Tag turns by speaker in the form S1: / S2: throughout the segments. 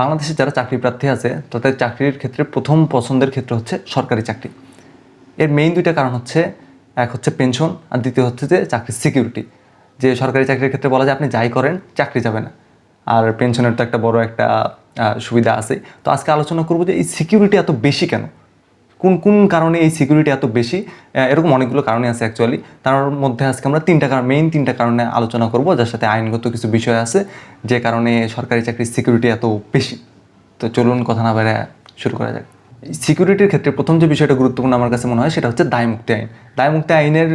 S1: বাংলাদেশে যারা চাকরি প্রার্থী আছে, তাদের চাকরির ক্ষেত্রে প্রথম পছন্দের ক্ষেত্র হচ্ছে সরকারি চাকরি। এর মেইন দুইটা কারণ হচ্ছে, এক হচ্ছে পেনশন আর দ্বিতীয় হচ্ছে যে চাকরির সিকিউরিটি যে সরকারি চাকরির ক্ষেত্রে বলা যায় আপনি যাই করেন, চাকরি যাবে না। আর পেনশনের তো একটা বড় একটা সুবিধা আছে তো আজকে আলোচনা করব যে এই সিকিউরিটি এত বেশি কেন? কোন কোন কারণে এই সিকিউরিটি এত বেশি? এরকম অনেকগুলো কারণে আছে অ্যাকচুয়ালি তার মধ্যে আজকে আমরা তিনটা কারণ মেইন তিনটা কারণে আলোচনা করব, যার সাথে আইনগত কিছু বিষয় আছে, যে কারণে সরকারি চাকরির সিকিউরিটি এত বেশি। তো চলুন কথা না বেড়ে শুরু করা যাক। সিকিউরিটির ক্ষেত্রে প্রথম যে বিষয়টা গুরুত্বপূর্ণ আমার কাছে মনে হয়, সেটা হচ্ছে দায়মুক্তি আইন। দায়মুক্তি আইনের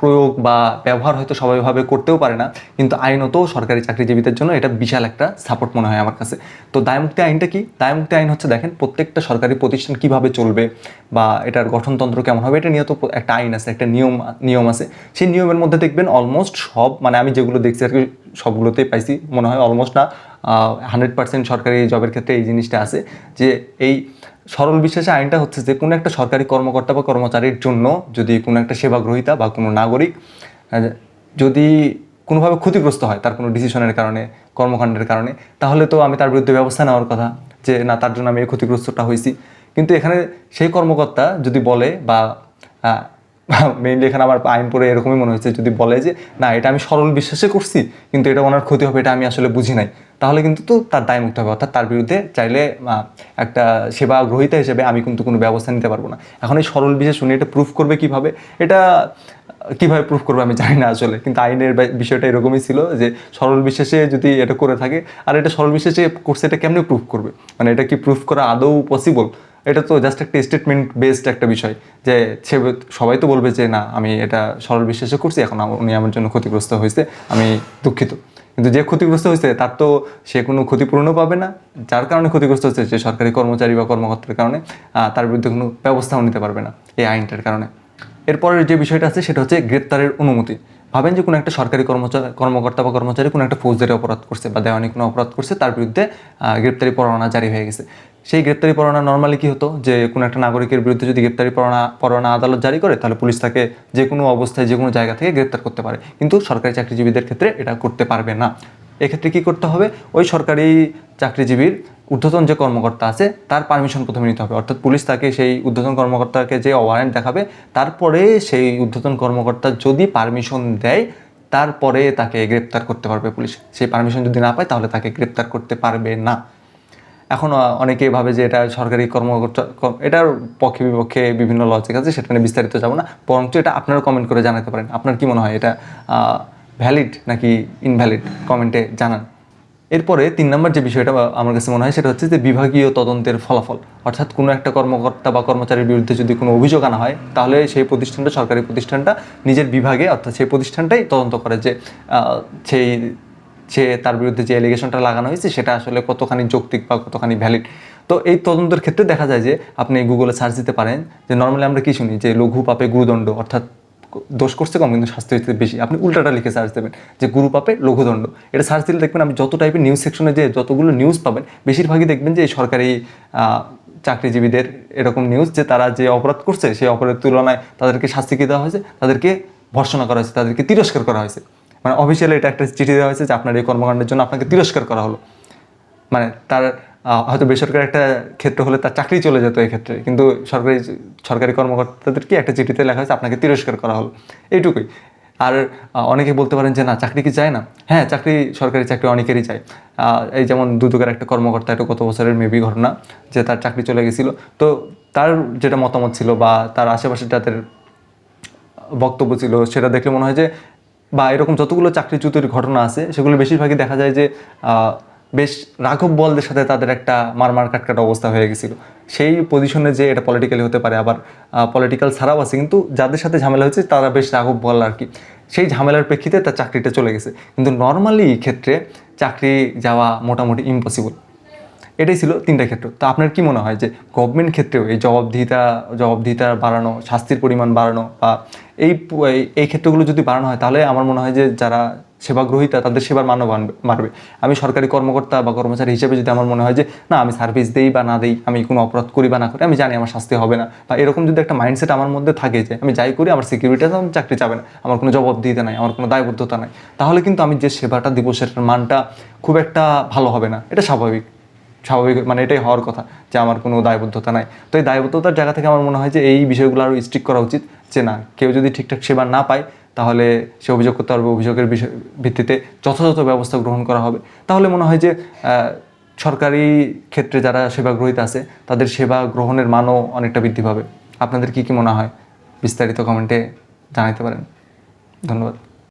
S1: প্রয়োগ বা ব্যবহার হয়তো সবাইভাবে করতেও পারে না, কিন্তু আইনত সরকারি চাকরিজীবীদের জন্য এটা বিশাল একটা সাপোর্ট মনে হয় আমার কাছে। তো দায়মুক্তি আইনটা কি? দায়মুক্তি আইন হচ্ছে দেখেন, প্রত্যেকটা সরকারি প্রতিষ্ঠান কীভাবে চলবে বা এটার গঠনতন্ত্র কেমন হবে, এটা নিয়ে তো একটা আইন আছে, একটা নিয়ম নিয়ম আছে। সেই নিয়মের মধ্যে দেখবেন অলমোস্ট সব মানে আমি যেগুলো দেখছি আর কি সবগুলোতেই পাইছি। মনে হয় অলমোস্ট না হান্ড্রেড পার্সেন্ট সরকারি জবের ক্ষেত্রে এই জিনিসটা আছে যে এই সরল বিশ্বাসে আইনটা হচ্ছে যে কোনো একটা সরকারি কর্মকর্তা বা কর্মচারীর জন্য যদি কোনো একটা সেবা গ্রহীতা বা কোনো নাগরিক যদি কোনোভাবে ক্ষতিগ্রস্ত হয় তার কোনো ডিসিশনের কারণে, কর্মকাণ্ডের কারণে, তাহলে তো আমি তার বিরুদ্ধে ব্যবস্থা নেওয়ার কথা যে না, তার জন্য আমি এই ক্ষতিগ্রস্তটা হয়েছি। কিন্তু এখানে সেই কর্মকর্তা যদি বলে বা মেইনলি এখানে আমার আইন পড়ে এরকমই মনে হয়েছে, যদি বলে যে, না, এটা আমি সরল বিশ্বাসে করছি, কিন্তু এটা ওনার ক্ষতি হবে, এটা আমি আসলে বুঝি নাই। তাহলে কিন্তু তো তার দায় মুক্ত হবে, অর্থাৎ তার বিরুদ্ধে চাইলে একটা সেবা গ্রহীতা হিসেবে আমি কিন্তু কোনো ব্যবস্থা নিতে পারব না। এখন এই সরল বিশ্বাস উনি এটা প্রুফ করবে কীভাবে? এটা, কীভাবে প্রুফ করবে আমি জানি না আসলে, কিন্তু আইনের বিষয়টা এরকমই ছিল যে, সরল বিশ্বাসে যদি এটা করে থাকে, আর এটা সরল বিশ্বাসে করছে, এটা কেমনে প্রুফ করবে? মানে এটা কি প্রুফ করা আদৌ পসিবল এটা তো জাস্ট একটা স্টেটমেন্ট বেসড একটা বিষয় যে সে সবাই তো বলবে যে, না, আমি এটা সরল বিশ্বাসে করছি, এখন উনি আমার জন্য ক্ষতিগ্রস্ত হয়েছে, আমি দুঃখিত। কিন্তু যে ক্ষতিগ্রস্ত হয়েছে, তার তো সে কোনো ক্ষতিপূরণও পাবে না, যার কারণে ক্ষতিগ্রস্ত হচ্ছে যে সরকারি কর্মচারী বা কর্মকর্তার কারণে তার বিরুদ্ধে কোনো ব্যবস্থাও নিতে পারবে না এই আইনটার কারণে। এরপরের যে বিষয়টা আছে, সেটা হচ্ছে গ্রেপ্তারের অনুমতি। ভাবেন যে কোনো একটা সরকারি কর্মচারী কর্মকর্তা বা কর্মচারী কোনো একটা ফৌজদারি অপরাধ করছে বা দেওয়ানি কোনো অপরাধ করছে, তার বিরুদ্ধে গ্রেপ্তারি পরোয়ানা জারি হয়ে গেছে। সেই গ্রেপ্তারি পরোয়ানা নর্মালি কি হতো? যে কোনো একটা নাগরিকের বিরুদ্ধে যদি গ্রেপ্তারি পরোয়ানা পরোয়ানা আদালত জারি করে, তাহলে পুলিশ তাকে যে কোনো অবস্থায়, যে কোনো জায়গা থেকে গ্রেপ্তার করতে পারে। কিন্তু সরকারি চাকরিজীবীদের ক্ষেত্রে এটা করতে পারবে না। এক্ষেত্রে কি করতে হবে? ওই সরকারি চাকরিজীবীর ঊর্ধ্বতন যে কর্মকর্তা আছে, তার পারমিশন প্রথমে নিতে হবে। অর্থাৎ পুলিশ তাকে সেই ঊর্ধ্বতন কর্মকর্তাকে যে ওয়ারেন্ট দেখাবে, তারপরে সেই ঊর্ধ্বতন কর্মকর্তা যদি পারমিশন দেয়, তারপরে তাকে গ্রেপ্তার করতে পারবে পুলিশ। সেই পারমিশন যদি না পায়, তাহলে তাকে গ্রেপ্তার করতে পারবে না। এখন অনেকে ভাবে যে এটা সরকারি কর্মকর্তা এটার পক্ষে বিপক্ষে বিভিন্ন লজিক আছে, সেটা নিয়ে বিস্তারিত যাব না। বরঞ্চ এটা আপনারা কমেন্ট করে জানাতে পারেন। আপনার কি মনে হয় এটা ভ্যালিড নাকি ইনভ্যালিড কমেন্টে জানান? এরপরে তিন নম্বর যে বিষয়টা আমার কাছে মনে হয় সেটা হচ্ছে যে বিভাগীয় তদন্তের ফলাফল। অর্থাৎ কোনো একটা কর্মকর্তা বা কর্মচারীর বিরুদ্ধে যদি কোনো অভিযোগ আনা হয়, তাহলে সেই প্রতিষ্ঠানটা, সরকারি প্রতিষ্ঠানটা নিজের বিভাগে, অর্থাৎ সেই প্রতিষ্ঠানটাই তদন্ত করে যে সেই সে তার বিরুদ্ধে যে এলিগেশনটা লাগানো হয়েছে, সেটা আসলে কতখানি যৌক্তিক বা কতখানি ভ্যালিড তো এই তদন্তের ক্ষেত্রে দেখা যায় যে আপনি গুগলে সার্চ দিতে পারেন যে নর্মালি আমরা কি শুনি? যে লঘু পাপে গুরুদণ্ড, অর্থাৎ দোষ করছে কম কিন্তু শাস্তি হচ্ছে বেশি। আপনি উল্টাটা লিখে সার্চ দেবেন যে গুরু পাপে লঘুদণ্ড এটা সার্চ দিলে দেখবেন আপনি যত টাইপের নিউজ সেকশনে যে যতগুলো নিউজ পাবেন, বেশিরভাগই দেখবেন যে এই সরকারি চাকরিজীবীদের এরকম নিউজ যে তারা যে অপরাধ করছে, সেই অপরাধের তুলনায় তাদেরকে শাস্তি দেওয়া হয়েছে? তাদেরকে ভর্সনা করা হয়েছে, তাদেরকে তিরস্কার করা হয়েছে। মানে অফিসিয়ালি এটা একটা চিঠি দেওয়া হয়েছে যে আপনার এই কর্মকাণ্ডের জন্য আপনাকে তিরস্কার করা হলো। মানে তার হয়তো বেসরকারি একটা ক্ষেত্র হলে তার চাকরি চলে যেত এই ক্ষেত্রে, কিন্তু সরকারি সরকারি কর্মকর্তাদেরকে একটা চিঠিতে লেখা হয়েছে, আপনাকে তিরস্কার করা হলো। এইটুকুই। আর অনেকে বলতে পারেন যে না, চাকরি কি চায় না? হ্যাঁ চাকরি, সরকারি চাকরি অনেকেরই চায়। এই যেমন দুদকের একটা কর্মকর্তা একটা গত বছরের মেবি ঘটনা, যে তার চাকরি চলে গেছিল। তো তার যেটা মতামত ছিল বা তার আশেপাশে যাদের বক্তব্য ছিল, সেটা দেখলে মনে হয় যে বা এরকম যতগুলো চাকরিচ্যুতির ঘটনা আছে, সেগুলো বেশিরভাগই দেখা যায় যে বেশ রাঘব বলদের সাথে তাদের একটা মারমার কাটকাট অবস্থা হয়ে গেছিল। সেই পজিশনে যে এটা পলিটিক্যালি হতে পারে, আবার পলিটিক্যাল ছাড়াও আছে। কিন্তু যাদের সাথে ঝামেলা হয়েছে, তারা বেশ রাঘব বল আর কি। সেই ঝামেলার প্রেক্ষিতে তার চাকরিটা চলে গেছে। কিন্তু নর্মালি ক্ষেত্রে চাকরি যাওয়া মোটামুটি ইম্পসিবল এটাই ছিল তিনটা ক্ষেত্র। তো আপনার কি মনে হয় যে গভর্নমেন্ট ক্ষেত্রেও এই জবাবদিহিতা জবাবদিহিতা বাড়ানো, শাস্তির পরিমাণ বাড়ানো বা এই এই- ক্ষেত্রগুলো যদি বাড়ানো হয়, তাহলে আমার মনে হয় যে যারা সেবা গ্রহীতা তাদের সেবার মানও বাড়বে- আমি সরকারি কর্মকর্তা বা কর্মচারী হিসেবে যদি আমার মনে হয় যে, না, আমি সার্ভিস দেই বা না দেই, আমি কোনো অপরাধ করি বা না করি, আমি জানি আমার শাস্তি হবে না। বা এরকম যদি একটা মাইন্ডসেট আমার মধ্যে থাকে যে, আমি যাই করি, আমার সিকিউরিটি আছে চাকরি যাবে না, আমার কোনো জবাবদিহিতা নাই, আমার কোনো দায়বদ্ধতা নাই, তাহলে কিন্তু আমি যে সেবাটা দিব, সেটার মানটা খুব একটা ভালো হবে না। এটা স্বাভাবিক। স্বাভাবিক মানে এটাই হওয়ার কথা যে আমার কোনো দায়বদ্ধতা নাই। তো এই দায়বদ্ধতার জায়গা থেকে আমার মনে হয় যে এই বিষয়গুলো আরও স্ট্রিক করা উচিত যে না, কেউ যদি ঠিকঠাক সেবা না পায়, তাহলে সে অভিযোগ করতে পারবে, অভিযোগের বিষয়, ভিত্তিতে যথাযথ ব্যবস্থা গ্রহণ করা হবে। তাহলে মনে হয় যে সরকারি ক্ষেত্রে যারা সেবা গ্রহীতা আছে, তাদের সেবা গ্রহণের মানও অনেকটা বৃদ্ধি পাবে। আপনাদের কি কি মনে হয়? বিস্তারিত কমেন্টে জানাতে পারেন। ধন্যবাদ।